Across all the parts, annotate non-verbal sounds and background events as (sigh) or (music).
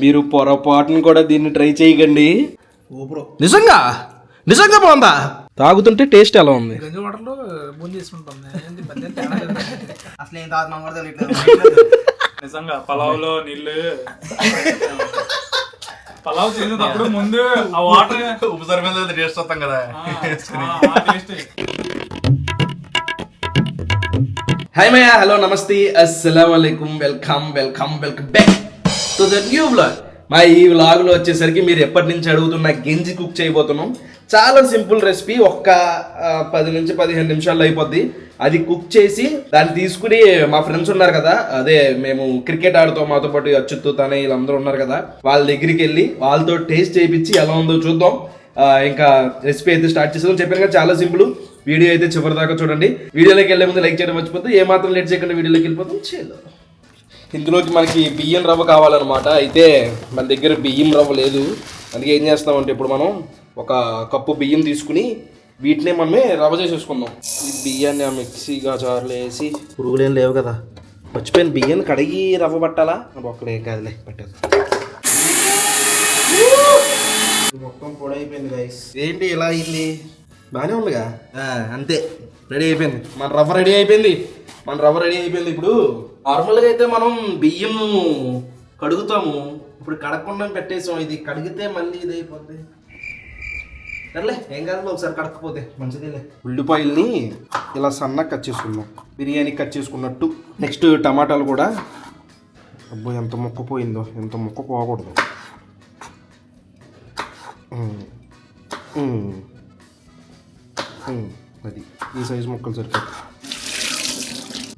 మీరు పొరపాటును కూడా దీన్ని ట్రై చేయకండి. నిజంగా? నిజంగా బాగుందా? తాగుతుంటే టేస్ట్ ఎలా ఉంది? గంజి వాటర్లో బూంది చేసుకుంటుంది ఏంది పెద్ద తేడా లేదు. అసలు ఏం తాగుతున్నాం కూడా తెలియట్లేదు నిజంగా పలావ్లో నీళ్ళు. పలావ్ చేసేటప్పుడు ముందు ఆ వాటర్ ఉప్పు సరిపోయింది టేస్ట్ వస్తాం కదా. హాయ్ మయ్య హలో నమస్తే. అస్సలం welcome welcome welcome back. To the new vlog మా ఈ వ్లాగ్లో వచ్చేసరికి మీరు ఎప్పటి నుంచి అడుగుతున్న గెంజి కుక్ చేయబోతున్నాం. చాలా సింపుల్ రెసిపీ ఒక్క పది నుంచి పదిహేను నిమిషాల్లో అయిపోద్ది. అది కుక్ చేసి దాన్ని తీసుకుని మా ఫ్రెండ్స్ ఉన్నారు కదా అదే మేము క్రికెట్ ఆడుతాం మాతో పాటు అచ్చుత్తు తనే వీళ్ళందరూ ఉన్నారు కదా వాళ్ళ దగ్గరికి వెళ్ళి వాళ్ళతో టేస్ట్ చేయించి ఎలా ఉందో చూద్దాం. ఇంకా రెసిపీ అయితే స్టార్ట్ చేసాం చెప్పాను కదా చాలా సింపుల్ వీడియో అయితే చివరి దాకా చూడండి. వీడియోలోకి వెళ్ళే ముందు లైక్ చేయడం మర్చిపోతే ఏమాత్రం లేట్ చేయకుండా వీడియోలోకి వెళ్ళిపోతాం. చేయాలి ఇందులోకి మనకి బియ్యం రవ్వ కావాలన్నమాట. అయితే మన దగ్గర బియ్యం రవ్వ లేదు. అందుకే ఏం చేస్తామంటే ఇప్పుడు మనం ఒక కప్పు బియ్యం తీసుకుని వీటినే మనమే రవ్వ చేసేసుకుందాం. ఈ బియ్యాన్ని ఆ మిక్సీగా జార్లో వేసి పురుగులేం లేవు కదా. మర్చిపోయిన బియ్యాన్ని కడిగి రవ్వ పట్టాలా? ఒక్కడే కాదులే పట్టదు మొత్తం పొడైపోయింది అయిపోయింది గైస్ ఏంటి ఇలా అయింది? బాగానే ఉందిగా. అంతే. రెడీ అయిపోయింది. మన రవ్వ రెడీ అయిపోయింది. మన రవ్వ రెడీ అయిపోయింది. ఇప్పుడు నార్మల్గా అయితే మనం బియ్యం కడుగుతాము. ఇప్పుడు కడగకుండా పెట్టేసాం. ఇది కడిగితే మళ్ళీ ఇది అయిపోద్ది. సర్లే ఏం కాదు ఒకసారి కడకపోతే మంచిదేలే. ఉల్లిపాయల్ని ఇలా సన్నగా కట్ చేసుకుందాం. బిర్యానీ కట్ చేసుకున్నట్టు. నెక్స్ట్ టమాటాలు కూడా. అబ్బో ఎంత మొక్క పోయిందో ఎంత మొక్క పోకూడదు. అది. ఈ సైజు ముక్కలు సరిపోతాయి.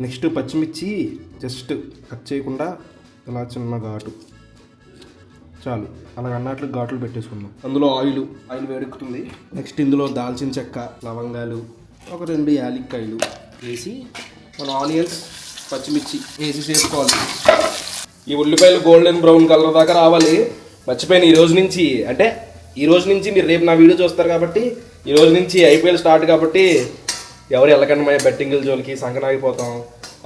నెక్స్ట్ పచ్చిమిర్చి జస్ట్ కట్ చేయకుండా ఇలా చిన్న ఘాటు. చాలు. అలా అన్నట్లు ఘాట్లు పెట్టేసుకుందాం. అందులో ఆయిల్ ఆయిల్ వేడెక్కుతుంది. నెక్స్ట్ ఇందులో దాల్చిన చెక్క లవంగాలు ఒక రెండు యాలక్కాయలు వేసి మన ఆనియన్స్ పచ్చిమిర్చి వేసి చేసుకోవాలి. ఈ ఉల్లిపాయలు గోల్డెన్ బ్రౌన్ కలర్ దాకా రావాలి. మర్చిపోయిన ఈ రోజు నుంచి అంటే ఈ రోజు నుంచి మీరు రేపు నా వీడియో చూస్తారు కాబట్టి ఈ రోజు నుంచి ఐపీఎల్ స్టార్ట్ కాబట్టి ఎవరు వెళ్ళకండి మా బెట్టింగ్ జోలికి సంకనాగిపోతాం.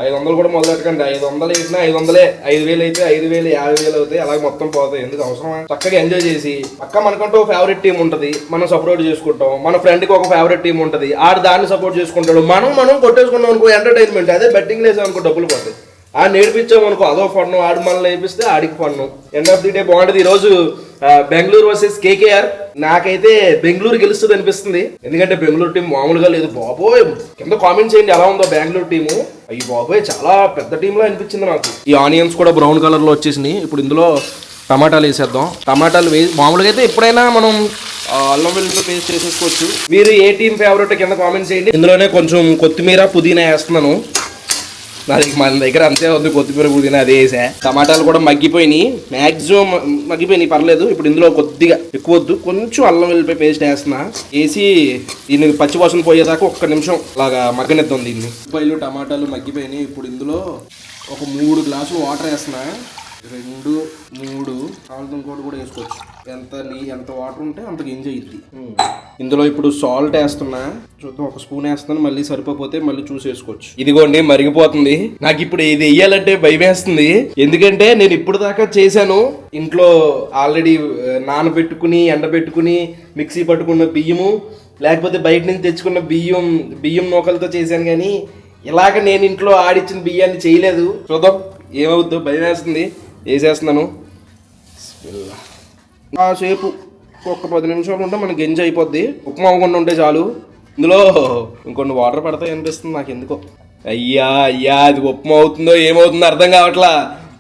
ఐదు వందలు కూడా మొదలెట్టకండి. ఐదు వందలు వేసినా ఐదు వందలే. ఐదు వేలు అయితే ఐదు వేలు యాభై వేలు అవుతాయి. అలాగే మొత్తం పోతాయి. ఎందుకు అవసరమా? చక్కగా ఎంజాయ్ చేసి. పక్క మనకంటూ ఫేవరెట్ టీం ఉంటుంది. మనం సపోర్ట్ చేసుకుంటాం. మన ఫ్రెండ్కి ఒక ఫేవరెట్ టీం ఉంటుంది. ఆడు దాన్ని సపోర్ట్ చేసుకుంటాడు. మనం మనం కొట్టేసుకున్నాం అనుకో ఎంటర్టైన్మెంట్ అదే బెట్టింగ్ లేసాం అనుకో డబ్బులు పోతాయి. ఆ నేర్పించాం అనుకో అదో ఫన్ ఆడు మనల్ని నేర్పిస్తే ఆడికి fun end of the day బాగుంటుంది. ఈరోజు బెంగళూరు వర్సెస్ కేకేఆర్. నాకైతే బెంగళూరు గెలుస్తుంది అనిపిస్తుంది. ఎందుకంటే బెంగళూరు టీం మామూలుగా లేదు. బాబోయ్ కింద కామెంట్ చేయండి ఎలా ఉందో బెంగళూరు టీము. అయ్యి బాబోయ్ చాలా పెద్ద టీంలో అనిపించింది నాకు. ఈ ఆనియన్స్ కూడా బ్రౌన్ కలర్లో వచ్చేసినాయి. ఇప్పుడు ఇందులో టమాటాలు వేసేద్దాం. టమాటాలు వేసి మామూలుగా అయితే ఎప్పుడైనా మనం అల్లం వెల్లుల్లి పేస్ట్ చేసేసుకోవచ్చు. మీరు ఏ టీం ఫేవరెట్ కింద కామెంట్ చేయండి. ఇందులోనే కొంచెం కొత్తిమీర పుదీనా వేస్తున్నాను. నా దగ్గర మన దగ్గర అంతే ఉంది కొత్తిమీర పుదీనా అదే వేసా టమాటాలు కూడా మగ్గిపోయినాయి. మ్యాక్సిమం మగ్గిపోయినాయి పర్లేదు. ఇప్పుడు ఇందులో కొద్దిగా ఎక్కువ వద్దు. కొంచెం అల్లం వెళ్ళిపోయి పేస్ట్ వేస్తున్నా. వేసి దీన్ని పచ్చివాసన పోయేదాకా ఒక్క నిమిషం అలాగా మగ్గనిద్దాం దీన్ని. ఉల్లిపాయలు టమాటాలు మగ్గిపోయినాయి. ఇప్పుడు ఇందులో ఒక మూడు గ్లాసులు వాటర్ వేస్తున్నా. రెండు మూడు కావాల్సిన ఇంకోటి కూడా వేసుకోవచ్చు. ఎంత నీ ఎంత వాటర్ ఉంటే అంత గింజ అయ్యిద్ది ఇందులో ఇప్పుడు సాల్ట్ వేస్తున్నా. చూద్దాం ఒక స్పూన్ వేస్తున్నాను మళ్ళీ సరిపోతే మళ్ళీ చూసి వేసుకోవచ్చు ఇదిగోండి మరిగిపోతుంది. నాకు ఇప్పుడు ఇది వేయాలంటే భయం వేస్తుంది. ఎందుకంటే నేను ఇప్పుడు దాకా చేశాను. ఇంట్లో ఆల్రెడీ నానబెట్టుకుని ఎండబెట్టుకుని మిక్సీ పట్టుకున్న బియ్యము లేకపోతే బయట నుంచి తెచ్చుకున్న బియ్యం బియ్యం నూకలతో చేశాను కానీ ఇలాగ నేను ఇంట్లో ఆడిచ్చిన బియ్యాన్ని చేయలేదు. చూద్దాం ఏమవుద్దో భయం వేస్తుంది. వేసేస్తున్నాను. సేపు ఒక పది నిమిషాలు ఉంటే మనకి గింజ అయిపోద్ది. ఉప్మా అవ్వకుండా ఉంటే చాలు. ఇందులో ఇంకొన్ని వాటర్ పడతాయి అనిపిస్తుంది నాకు ఎందుకో అయ్యా అయ్యా అది ఉప్మా అవుతుందో ఏమవుతుందో అర్థం కావట్లా.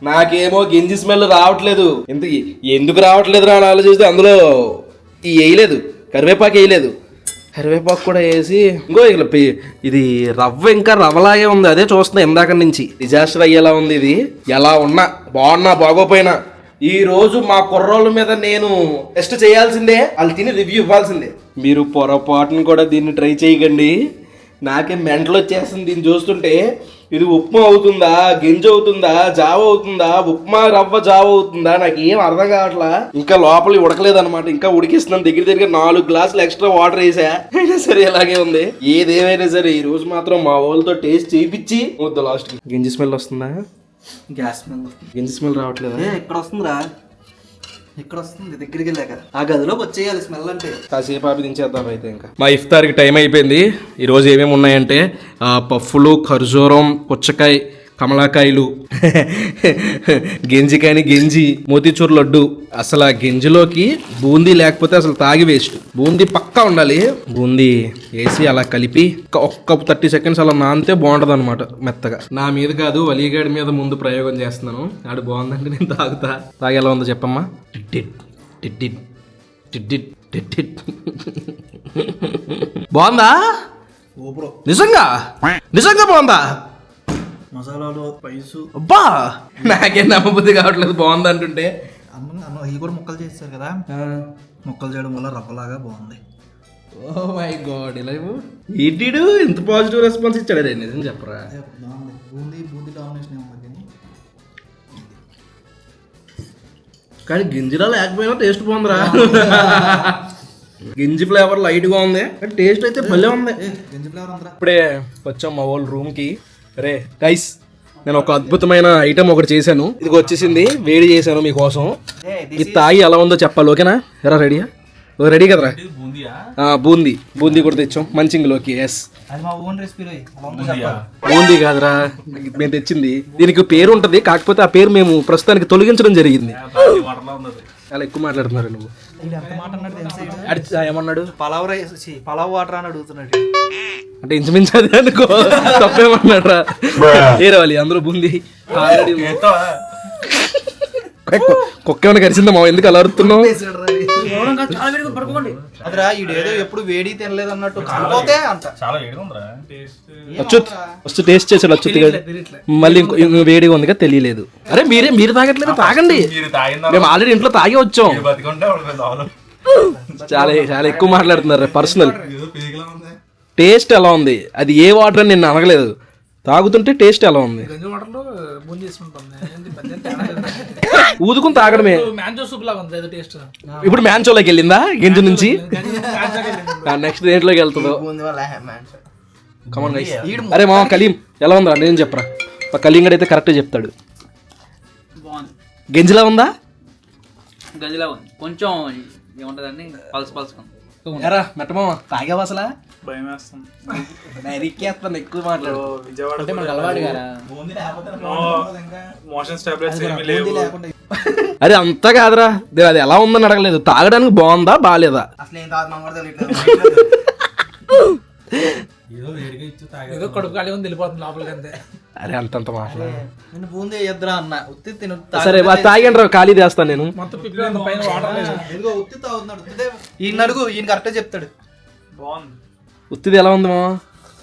నాకేమో గింజి స్మెల్ రావట్లేదు. ఎందుకు ఎందుకు రావట్లేదు రా అని ఆలోచిస్తే అందులో ఈ వేయలేదు. కరివేపాకు వేయలేదు. కరివేపాకు కూడా వేసి ఇంకో ఇలా ఇది రవ్వ ఇంకా రవ్వలాగే ఉంది. అదే చూస్తున్నా ఇందాక నుంచి. డిజాస్టర్ అయ్యేలా ఉంది ఇది. ఎలా ఉన్నా బాగున్నా బాగోపోయినా. ఈ రోజు మా కుర్రోళ్ళ మీద నేను టెస్ట్ చేయాల్సిందే వాళ్ళు తిని రివ్యూ ఇవ్వాల్సిందే. మీరు పొరపాటును కూడా దీన్ని ట్రై చేయకండి. నాకే మెంటలు వచ్చేస్తుంది దీన్ని చూస్తుంటే ఇది ఉప్మా అవుతుందా? గింజ అవుతుందా? జావ అవుతుందా? ఉప్మా రవ్వ జావ అవుతుందా? నాకు ఏం అర్థం కావట్లా? ఇంకా లోపల ఉడకలేదు అనమాట ఇంకా ఉడికిస్తున్నాను. దగ్గర దగ్గర నాలుగు గ్లాసులు ఎక్స్ట్రా వాటర్ వేసా. అయినా సరే ఇలాగే ఉంది. ఏదేమైనా సరే ఈ రోజు మాత్రం మా వాళ్ళతో టేస్ట్ చేయించి వద్దు లాస్ట్ గింజ స్మెల్ వస్తుందా? గ్యాస్ స్మెల్ గింజ స్మెల్ రావట్లేదా? ఏ ఇక్కడ వస్తుందిరా. ఇక్కడ వస్తుంది దగ్గరికి వెళ్ళాక ఆ గదిలోకి వచ్చేయాలి స్మెల్ అంటే. కాసేపు ఆపి దించేద్దాం అయితే ఇంకా. మా ఇఫ్తార్కి టైం అయిపోయింది. ఈరోజు ఏమేమి ఉన్నాయంటే పప్పులు పఫ్ఫులు ఖర్జూరం పుచ్చకాయ కమలాకాయలు గెంజికాయని గెంజి మోతీచూర్ లడ్డు. అసలు ఆ గెంజిలోకి బూందీ లేకపోతే అసలు తాగి వేస్ట్. బూందీ పక్కా ఉండాలి. బూందీ వేసి అలా కలిపి ఒక్క- థర్టీ సెకండ్స్ అలా నానితే బాగుంటుంది అనమాట మెత్తగా. నా మీద కాదు వలీగాడి మీద ముందు ప్రయోగం చేస్తున్నాను. ఆడు బాగుందంటే నేను తాగుతా. తాగి ఎలా ఉందో చెప్పమ్మా. టిడ్డిడ్ టిడ్డిడ్ టిడ్డిడ్ టిడ్డిడ్ బాగుందా? నిజంగా? నిజంగా బాగుందా? మసాలాలు స్పైసు అబ్బా! నాకేం నమ్మబుద్ధి కావట్లేదు బాగుంది అంటుంటే. ఇవి కూడా ముక్కలు చేస్తారు కదా? ముక్కలు చేయడం వల్ల రవ్వలాగా బాగుంది. ఓ మై గాడ్ ఇలా ఈటీడు ఇంత పాజిటివ్ రెస్పాన్స్ ఇచ్చాడు. రే నిజం చెప్పరా? బూందీ బూందీ డామినేషన్ కానీ గింజలా లేకపోయినా టేస్ట్ బాగుందిరా. గింజి ఫ్లేవర్ లైట్గా ఉంది. టేస్ట్ అయితే భలే ఉంది. గంజి ఫ్లేవర్ ఉందిరా. ఇప్పుడే వచ్చాం మా వాళ్ళ రూమ్కి రే గైస్ నేను ఒక అద్భుతమైన ఐటమ్ ఒకటి చేశాను. ఇది వచ్చేసింది వేడి చేశాను మీకోసం. ఇది తాగి ఎలా ఉందో చెప్పాలి ఓకేనా? ఎరా రెడీయా ఓ రెడీ కదరా? బూందీ. బూందీ కూడా తెచ్చాం మంచింగ్లోకి ఎస్ అది మా ఓన్ రెసిపీ అలా ఉందో చెప్పాలి. బూందీ కాదురా మేము తెచ్చింది. దీనికి పేరు ఉంటుంది కాకపోతే ఆ పేరు మేము ప్రస్తుతానికి తొలగించడం జరిగింది. చాలా ఎక్కువ మాట్లాడుతున్నారు నువ్వు? ఏమన్నాడు? పలావ్ రైస్ పలావ్ వాటర్ అని అడుగుతున్నాడు. అంటే ఇంచుమించు అదే అనుకో. తప్పేమన్నాడు రా ఏరవాలి అందరూ బూందీ. ఆల్రెడీ (laughs) కుక్క ఏమైనా కరిచిందా మా ఎందుకు అలా అరుతున్నావు అదిరా ఈడేదో ఎప్పుడు వేడి తినలేదు అన్నట్టు కాకపోతే అంట. చాలా వేడిగా ఉందిరా. అచ్యుత్ ఫస్ట్ టేస్ట్ చేసాడు గారు మళ్ళీ ఇంకో వేడిగా ఉందిగా తెలియలేదు. అరే మీరే మీరు తాగట్లేదు తాగండి. మేము ఆల్రెడీ ఇంట్లో తాగి వచ్చాం. చాలా చాలా ఎక్కువ మాట్లాడుతున్నారు పర్సనల్ టేస్ట్ ఎలా ఉంది? అది ఏ వాటర్ అని నేను అనగలేదు తాగుతుంటే టేస్ట్ ఎలా ఉంది. ఊదుకుని తాగడమే. ఇప్పుడు మ్యాన్చోలోకి వెళ్ళిందా? గింజ నుంచి? నెక్స్ట్ దేంట్లోకి వెళ్తుందో? కమన్ గైస్ అరే మా కలీం ఎలా ఉందా నేను చెప్పరా. మా కలీం గడ్ అయితే కరెక్ట్ చెప్తాడు. గెంజిలా ఉందా? గదిలా ఉంది. కొంచెం ఏముంటదండి? పల్స్ పల్సుకుంది ఎరా మెట్టమామ తాగావా అసలా? భయం వేస్తుంది నరికేస్తాను ఎక్కువ మాట్లాడు ఓ, విజయవాడ అంటే మనకు అలవాటు కదా. మోషన్ టాబ్లెట్స్ ఏమీ లేవు. అరే అంతా కాదురా. అది ఎలా ఉందని అడగలేదు. తాగడానికి బాగుందా బాగాలేదా ఏదో కడుపు ఖాళీ ఉంది వెళ్ళిపోతుంది లోపలికి అంతే. అరే అంతంత మాటలు? నేను బూందీ వేయద్దురా అన్న. ఉత్తి తిను సరే బా తాగండి రా ఖాళీ చేస్తాను నేను. మొత్తం పిప్పి ఉంది పైన వాటర్ లేదు ఇదిగో ఉత్తి తాగుతున్నాడు. ఈయన అడుగు ఈయన కరెక్టే చెప్తాడు. బాగుంది. ఉత్తిది ఎలా ఉంది మామ?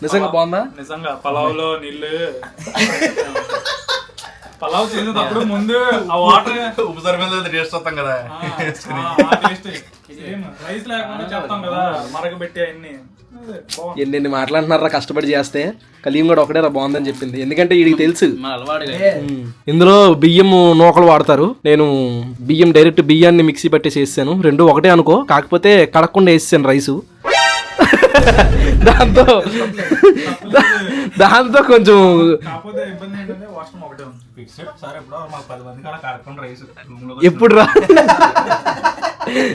నిజంగా బాగుందా? నిజంగా పలావ్లో నీళ్ళు. పలావ్ చేసేటప్పుడు ముందు ఆ వాటర్ ఉపసరి మీద టేస్ట్ వస్తాం కదా. రైస్ లేకుండా చెప్తాం కదా మరగబెట్టి అన్ని. ఎన్నెన్ని మాట్లాడుతున్నారా కష్టపడి చేస్తే? కలీం కూడా ఒకటే రా బాగుందని చెప్పింది. ఎందుకంటే వీడికి తెలుసు. ఇందులో బియ్యం నూకలు వాడతారు. నేను బియ్యం డైరెక్ట్ బియ్యాన్ని మిక్సీ పట్టేసి వేసాను రెండు ఒకటే అనుకో. కాకపోతే కడకుండా వేసాను రైసు. (laughs) దాంతో దాంతో కొంచెం ఎప్పుడో రా?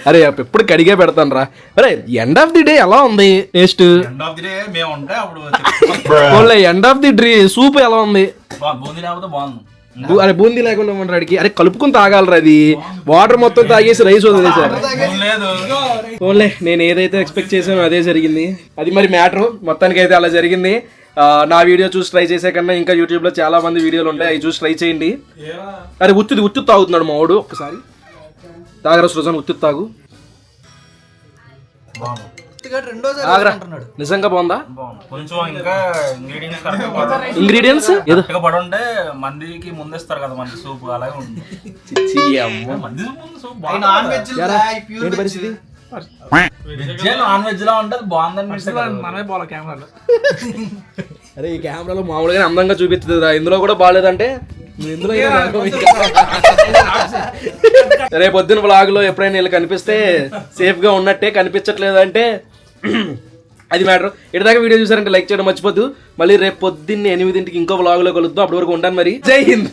అరే ఎప్పుడు కడిగే పెడతాను రా. అరే ఎండ్ ఆఫ్ ది డే ఎలా ఉంది taste end of the day మేము ఉంటే అప్పుడు ఓన్లీ ఎండ్ ఆఫ్ ది డ్రీ సూప్ ఎలా ఉంది? అరే బూందీ లేకుండా ఉండరా అడిగి అరే కలుపుకుని తాగాలరా అది. వాటర్ మొత్తం తాగేసి రైస్ వదిలేసారు ఓన్లే నేను ఏదైతే ఎక్స్పెక్ట్ చేశానో అదే జరిగింది. అది మరి మ్యాటర్. మొత్తానికి అయితే అలా జరిగింది. నా వీడియో చూసి ట్రై చేసే కన్నా ఇంకా యూట్యూబ్లో చాలా మంది వీడియోలు ఉంటాయి. అవి చూసి ట్రై చేయండి. అరే ఉత్తుది ఉత్తు తాగుతున్నాడు మా వాడు. ఒక్కసారి తాగరా సృజన్ ఉత్తు తాగు. బాగుంది ఉత్తిగా రెండోసారి ఆగరా. అంటున్నాడు నిజంగా బాగుందా? కొంచెం ఇంకా ఇంగ్రీడియంట్స్ కరెక్ట్ ఇంగ్రీడియంట్స్ ఏదో కరెక్ట్గా (laughs) పడి ఉంటే మందికి ముందేస్తారు కదా మంది సూప్ అలాగే ఉంది చిచ్చి అమ్మ. మంది ముందు సూప్ నాన్ వెజ్ ఏంటి పరిస్థితి? వెజ్ నాన్ వెజ్ లా ఉంటది బాగుందని మనమే పోవాలి కెమెరాలో (laughs) అరే ఈ కెమెరాలో మామూలుగానే అందంగా చూపిస్తుంది ఇందులో కూడా బాగాలేదంటే నువ్వు ఇందులో అయినా రాకు ఇంకా. (laughs) రేపు పొద్దున vlog లో ఎప్పుడైనా వీళ్ళు కనిపిస్తే సేఫ్గా ఉన్నట్టే కనిపించట్లేదు అంటే అది మ్యాటర్ ఇటుదాకా వీడియో చూసారంటే లైక్ చేయడం మర్చిపోద్దు. మళ్ళీ రేపు పొద్దున్నే ఎనిమిదింటికి ఇంకో బ్లాగ్లో కలుద్దాం. అప్పటి వరకు ఉంటాను మరి. జై హింద్.